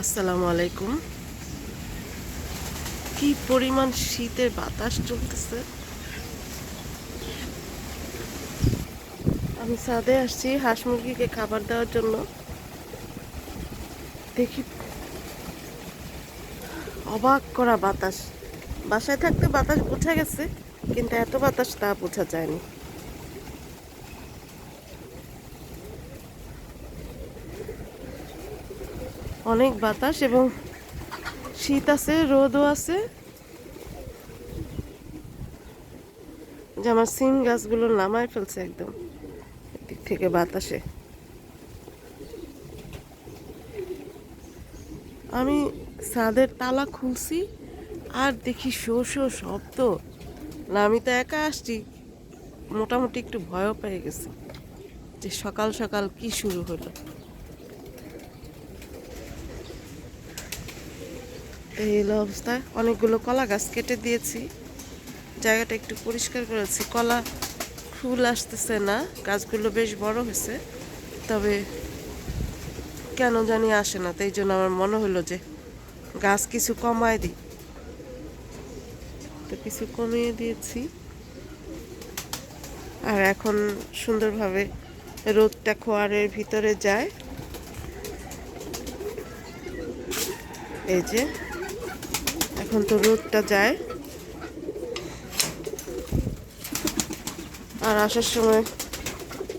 আসসালামু আলাইকুম। কি পরিমাণ শীতের বাতাস চলতেছে? আমি সাদে আসছি, হাঁস মুরগিকে খাবার দেওয়ার জন্য। দেখি। অবাক করা বাতাস। বাসায় থাকতে বাতাস বোঝা গেছে, কিন্তু এত বাতাস তা বোঝা যায়নি। অনেক বাতাস এবং শীত আছে, রোদও আছে। যে আমার সিম গাছগুলো নামায় ফেলছে একদম দিক থেকে বাতাসে। আমি ছাদের তালা খুলছি আর দেখি শো শো শব্দ। না, আমি তো একা আসছি। মোটামুটি একটু ভয়ও পেয়ে গেছি যে সকাল সকাল কি শুরু হলো। এই হলো অবস্থা। অনেকগুলো কলা গাছ কেটে দিয়েছি। জায়গাটা একটু পরিষ্কার করেছি। কলা ফুল আসতেছে না, গাছগুলো বেশ বড় হয়েছে। তবে কেন জানি আসে না, তাই জন্য আমার মনে হলো যে গাছ কিছু কমায় দিই। তো কিছু কমিয়ে দিয়েছি। আর এখন সুন্দরভাবে রোদটা খোয়ারের ভিতরে যায়। এই যে এখন তো রোদটা যায়। আর আসার সময়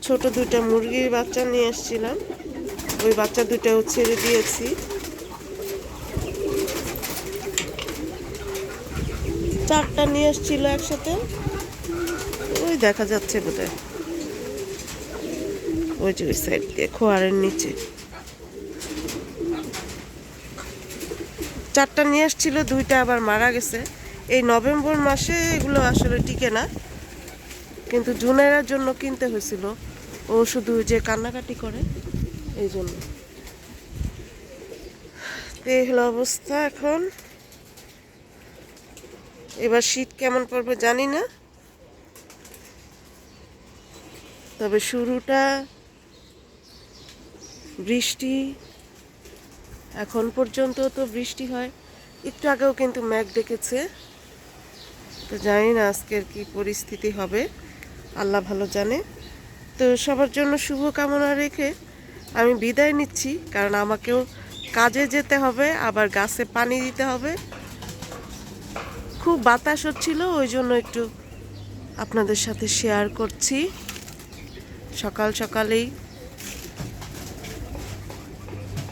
ছোট দুইটা মুরগির বাচ্চা নিয়ে এসেছিলাম। ওই বাচ্চা দুটাও ছেড়ে দিয়েছি। চারটা নিয়ে এসেছিল একসাথে। ওই দেখা যাচ্ছে বোধহয়। ওই যে ওই সাইড দিয়ে, খোয়ারের নিচে। চারটা নিয়ে এসেছিল দুইটা আবার মারা গেছে। এই নভেম্বর মাসে এগুলো আসলে টিকে না। কিন্তু জুনেরার জন্য কিনতে হয়েছিল। ও শুধু যে কান্নাকাটি করে, এই জন্য। এই হলো অবস্থা এখন। এবার শীত কেমন পড়বে জানি না। তবে শুরুটা বৃষ্টি এখন পর্যন্ত তো বৃষ্টি হয়। একটু আগেও কিন্তু ম্যাঘ ডেকেছে। তো জানি না আজকের কি পরিস্থিতি হবে। আল্লাহ ভালো জানে। তো সবার জন্য শুভ কামনা রেখে আমি বিদায় নিচ্ছি, কারণ আমাকেও কাজে যেতে হবে, আবার গাছে পানি দিতে হবে। খুব বাতাস হচ্ছিল, ওই জন্য একটু আপনাদের সাথে শেয়ার করছি। সকাল সকালেই